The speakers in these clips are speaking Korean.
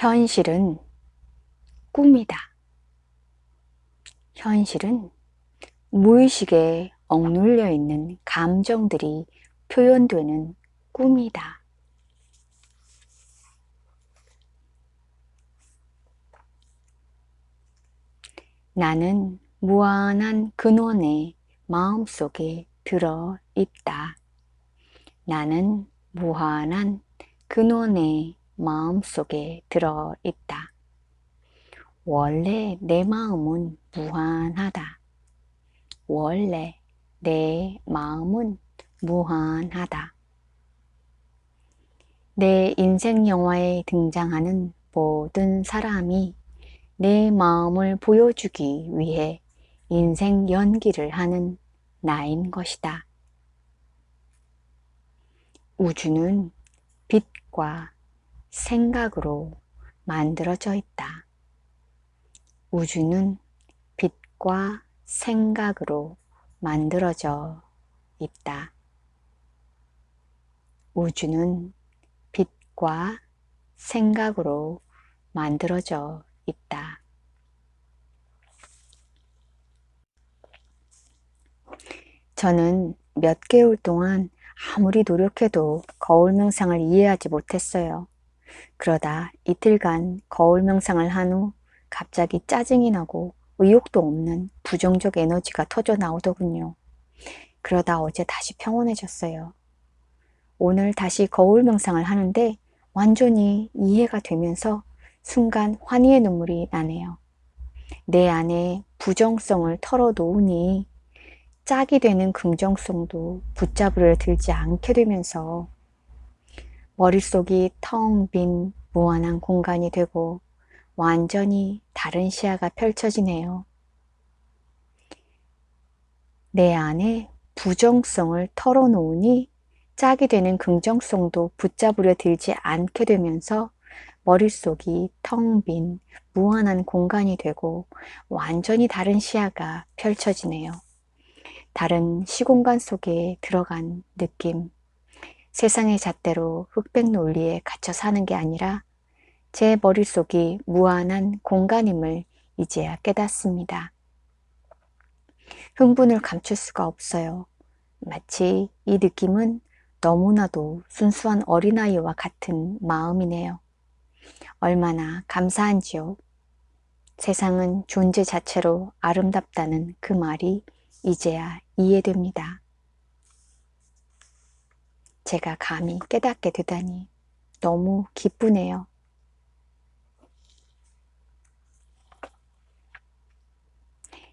현실은 꿈이다. 현실은 무의식에 억눌려 있는 감정들이 표현되는 꿈이다. 나는 무한한 근원의 마음속에 들어 있다. 나는 무한한 근원의 마음 속에 들어 있다. 원래 내 마음은 무한하다. 원래 내 마음은 무한하다. 내 인생 영화에 등장하는 모든 사람이 내 마음을 보여주기 위해 인생 연기를 하는 나인 것이다. 우주는 빛과 생각으로 만들어져 있다. 우주는 빛과 생각으로 만들어져 있다. 우주는 빛과 생각으로 만들어져 있다. 저는 몇 개월 동안 아무리 노력해도 거울 명상을 이해하지 못했어요. 그러다 이틀간 거울 명상을 한 후 갑자기 짜증이 나고 의욕도 없는 부정적 에너지가 터져 나오더군요. 그러다 어제 다시 평온해졌어요. 오늘 다시 거울 명상을 하는데 완전히 이해가 되면서 순간 환희의 눈물이 나네요. 내 안에 부정성을 털어놓으니 짝이 되는 긍정성도 붙잡으려 들지 않게 되면서 머릿속이 텅 빈 무한한 공간이 되고 완전히 다른 시야가 펼쳐지네요. 내 안에 부정성을 털어놓으니 짝이 되는 긍정성도 붙잡으려 들지 않게 되면서 머릿속이 텅 빈 무한한 공간이 되고 완전히 다른 시야가 펼쳐지네요. 다른 시공간 속에 들어간 느낌. 세상의 잣대로 흑백 논리에 갇혀 사는 게 아니라 제 머릿속이 무한한 공간임을 이제야 깨닫습니다. 흥분을 감출 수가 없어요. 마치 이 느낌은 너무나도 순수한 어린아이와 같은 마음이네요. 얼마나 감사한지요. 세상은 존재 자체로 아름답다는 그 말이 이제야 이해됩니다. 제가 감히 깨닫게 되다니 너무 기쁘네요.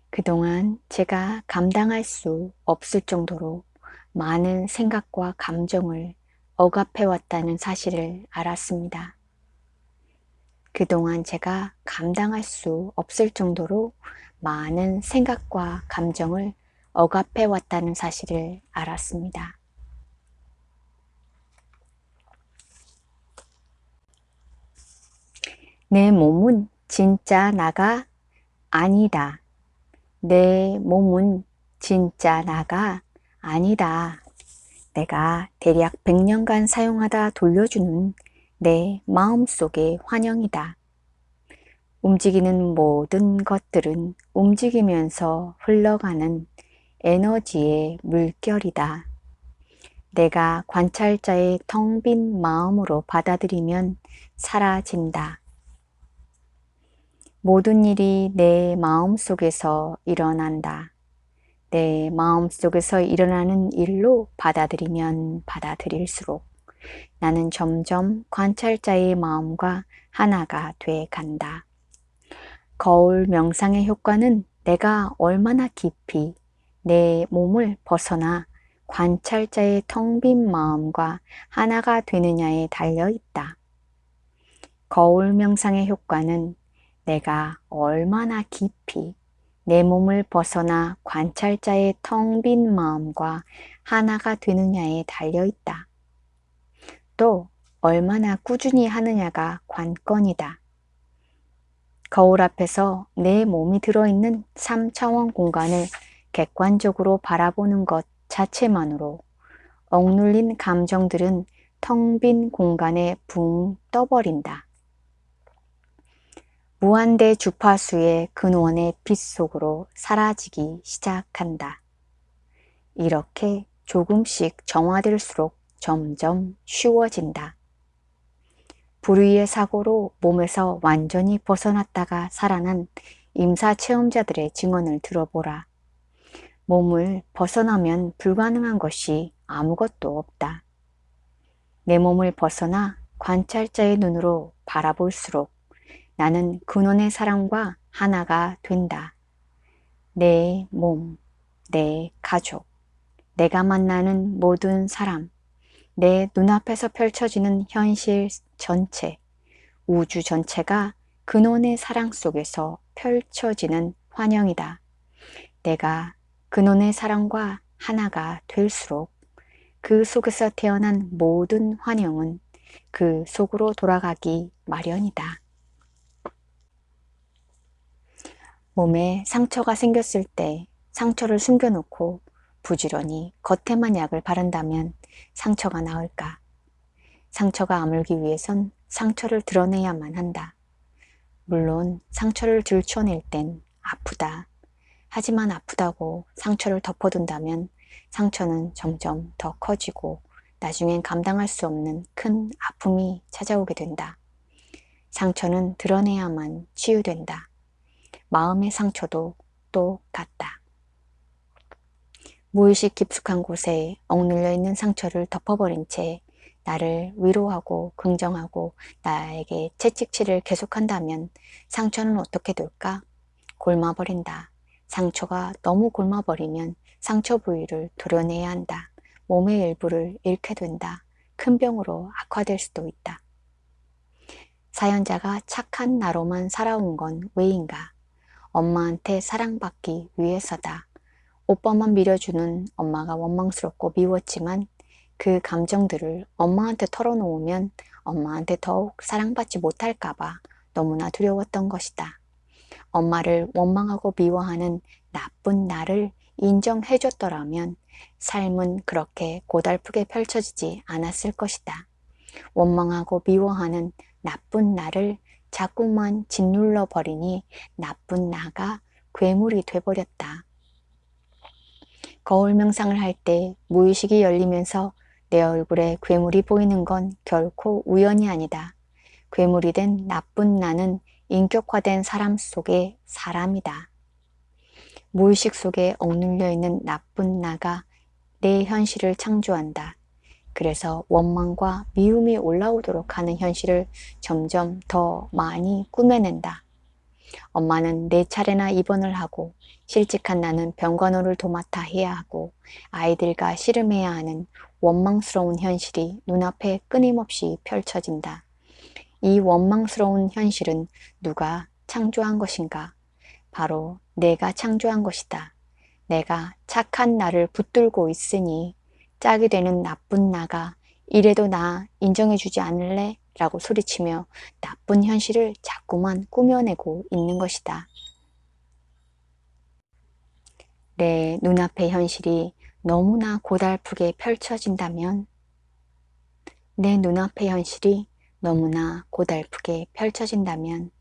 그동안 제가 감당할 수 없을 정도로 많은 생각과 감정을 억압해왔다는 사실을 알았습니다. 그동안 제가 감당할 수 없을 정도로 많은 생각과 감정을 억압해왔다는 사실을 알았습니다. 내 몸은 진짜 나가 아니다. 내 몸은 진짜 나가 아니다. 내가 대략 100년간 사용하다 돌려주는 내 마음속의 환영이다. 움직이는 모든 것들은 움직이면서 흘러가는 에너지의 물결이다. 내가 관찰자의 텅 빈 마음으로 받아들이면 사라진다. 모든 일이 내 마음 속에서 일어난다. 내 마음 속에서 일어나는 일로 받아들이면 받아들일수록 나는 점점 관찰자의 마음과 하나가 돼 간다. 거울 명상의 효과는 내가 얼마나 깊이 내 몸을 벗어나 관찰자의 텅 빈 마음과 하나가 되느냐에 달려 있다. 거울 명상의 효과는 내가 얼마나 깊이 내 몸을 벗어나 관찰자의 텅 빈 마음과 하나가 되느냐에 달려 있다. 또 얼마나 꾸준히 하느냐가 관건이다. 거울 앞에서 내 몸이 들어있는 3차원 공간을 객관적으로 바라보는 것 자체만으로 억눌린 감정들은 텅 빈 공간에 붕 떠버린다. 무한대 주파수의 근원의 빛 속으로 사라지기 시작한다. 이렇게 조금씩 정화될수록 점점 쉬워진다. 불의의 사고로 몸에서 완전히 벗어났다가 살아난 임사 체험자들의 증언을 들어보라. 몸을 벗어나면 불가능한 것이 아무것도 없다. 내 몸을 벗어나 관찰자의 눈으로 바라볼수록 나는 근원의 사랑과 하나가 된다. 내 몸, 내 가족, 내가 만나는 모든 사람, 내 눈앞에서 펼쳐지는 현실 전체, 우주 전체가 근원의 사랑 속에서 펼쳐지는 환영이다. 내가 근원의 사랑과 하나가 될수록 그 속에서 태어난 모든 환영은 그 속으로 돌아가기 마련이다. 몸에 상처가 생겼을 때 상처를 숨겨놓고 부지런히 겉에만 약을 바른다면 상처가 나을까? 상처가 아물기 위해선 상처를 드러내야만 한다. 물론 상처를 들춰낼 땐 아프다. 하지만 아프다고 상처를 덮어둔다면 상처는 점점 더 커지고 나중엔 감당할 수 없는 큰 아픔이 찾아오게 된다. 상처는 드러내야만 치유된다. 마음의 상처도 똑같다. 무의식 깊숙한 곳에 억눌려 있는 상처를 덮어버린 채 나를 위로하고 긍정하고 나에게 채찍질을 계속한다면 상처는 어떻게 될까? 골마버린다. 상처가 너무 골마버리면 상처 부위를 도려내야 한다. 몸의 일부를 잃게 된다. 큰 병으로 악화될 수도 있다. 사연자가 착한 나로만 살아온 건 왜인가? 엄마한테 사랑받기 위해서다. 오빠만 밀어주는 엄마가 원망스럽고 미웠지만 그 감정들을 엄마한테 털어놓으면 엄마한테 더욱 사랑받지 못할까봐 너무나 두려웠던 것이다. 엄마를 원망하고 미워하는 나쁜 나를 인정해줬더라면 삶은 그렇게 고달프게 펼쳐지지 않았을 것이다. 원망하고 미워하는 나쁜 나를 자꾸만 짓눌러 버리니 나쁜 나가 괴물이 돼버렸다. 거울 명상을 할 때 무의식이 열리면서 내 얼굴에 괴물이 보이는 건 결코 우연이 아니다. 괴물이 된 나쁜 나는 인격화된 사람 속의 사람이다. 무의식 속에 억눌려 있는 나쁜 나가 내 현실을 창조한다. 그래서 원망과 미움이 올라오도록 하는 현실을 점점 더 많이 꾸며낸다. 엄마는 네 차례나 입원을 하고 실직한 나는 병간호를 도맡아 해야 하고 아이들과 씨름해야 하는 원망스러운 현실이 눈앞에 끊임없이 펼쳐진다. 이 원망스러운 현실은 누가 창조한 것인가? 바로 내가 창조한 것이다. 내가 착한 나를 붙들고 있으니 짝이 되는 나쁜 나가 이래도 나 인정해주지 않을래? 라고 소리치며 나쁜 현실을 자꾸만 꾸며내고 있는 것이다. 내 눈앞의 현실이 너무나 고달프게 펼쳐진다면 내 눈앞의 현실이 너무나 고달프게 펼쳐진다면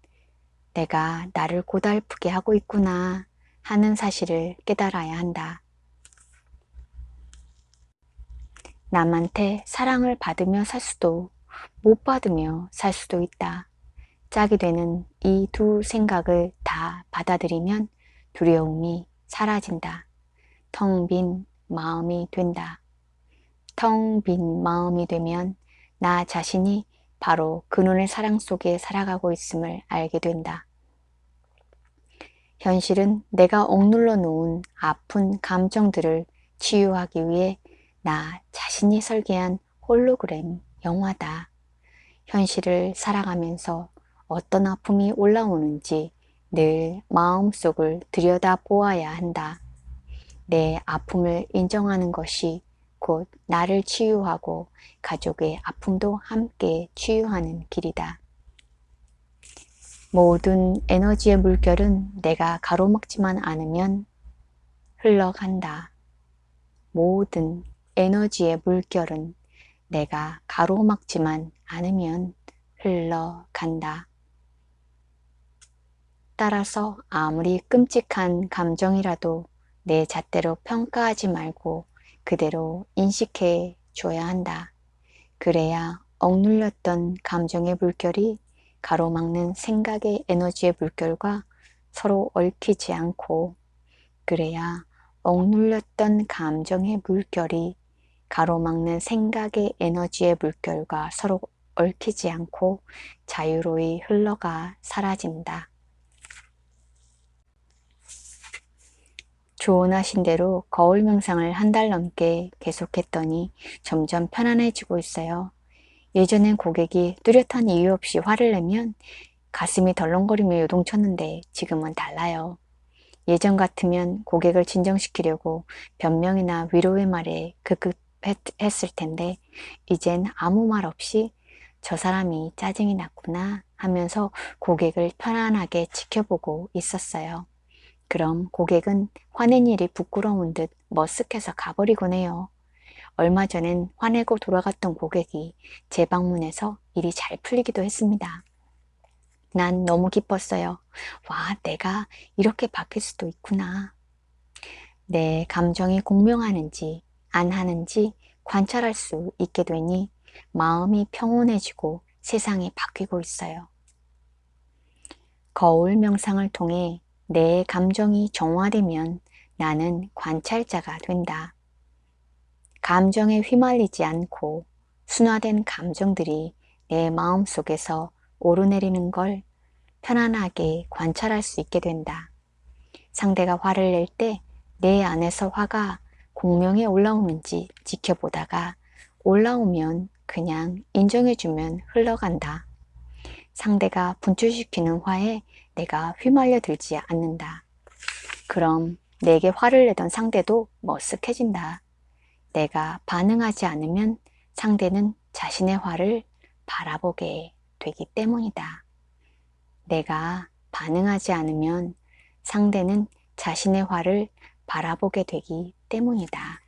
내가 나를 고달프게 하고 있구나 하는 사실을 깨달아야 한다. 남한테 사랑을 받으며 살 수도 못 받으며 살 수도 있다. 짝이 되는 이 두 생각을 다 받아들이면 두려움이 사라진다. 텅 빈 마음이 된다. 텅 빈 마음이 되면 나 자신이 바로 그눈의 사랑 속에 살아가고 있음을 알게 된다. 현실은 내가 억눌러 놓은 아픈 감정들을 치유하기 위해 나 자 신이 설계한 홀로그램 영화다. 현실을 살아가면서 어떤 아픔이 올라오는지 늘 마음속을 들여다 보아야 한다. 내 아픔을 인정하는 것이 곧 나를 치유하고 가족의 아픔도 함께 치유하는 길이다. 모든 에너지의 물결은 내가 가로막지만 않으면 흘러간다. 모든 에너지의 물결은 내가 가로막지만 않으면 흘러간다. 따라서 아무리 끔찍한 감정이라도 내 잣대로 평가하지 말고 그대로 인식해 줘야 한다. 그래야 억눌렸던 감정의 물결이 가로막는 생각의 에너지의 물결과 서로 얽히지 않고 그래야 억눌렸던 감정의 물결이 가로막는 생각의 에너지의 물결과 서로 얽히지 않고 자유로이 흘러가 사라진다. 조언하신 대로 거울 명상을 한 달 넘게 계속했더니 점점 편안해지고 있어요. 예전엔 고객이 뚜렷한 이유 없이 화를 내면 가슴이 덜렁거리며 요동쳤는데 지금은 달라요. 예전 같으면 고객을 진정시키려고 변명이나 위로의 말에 급급 했을 텐데 이젠 아무 말 없이 저 사람이 짜증이 났구나 하면서 고객을 편안하게 지켜보고 있었어요. 그럼 고객은 화낸 일이 부끄러운 듯 머쓱해서 가버리곤 해요. 얼마 전엔 화내고 돌아갔던 고객이 제 방문해서 일이 잘 풀리기도 했습니다. 난 너무 기뻤어요. 와, 내가 이렇게 바뀔 수도 있구나. 내 감정이 공명하는지 안 하는지 관찰할 수 있게 되니 마음이 평온해지고 세상이 바뀌고 있어요. 거울 명상을 통해 내 감정이 정화되면 나는 관찰자가 된다. 감정에 휘말리지 않고 순화된 감정들이 내 마음 속에서 오르내리는 걸 편안하게 관찰할 수 있게 된다. 상대가 화를 낼 때 내 안에서 화가 공명에 올라오는지 지켜보다가 올라오면 그냥 인정해주면 흘러간다. 상대가 분출시키는 화에 내가 휘말려 들지 않는다. 그럼 내게 화를 내던 상대도 머쓱해진다. 내가 반응하지 않으면 상대는 자신의 화를 바라보게 되기 때문이다. 내가 반응하지 않으면 상대는 자신의 화를 바라보게 되기 때문이다.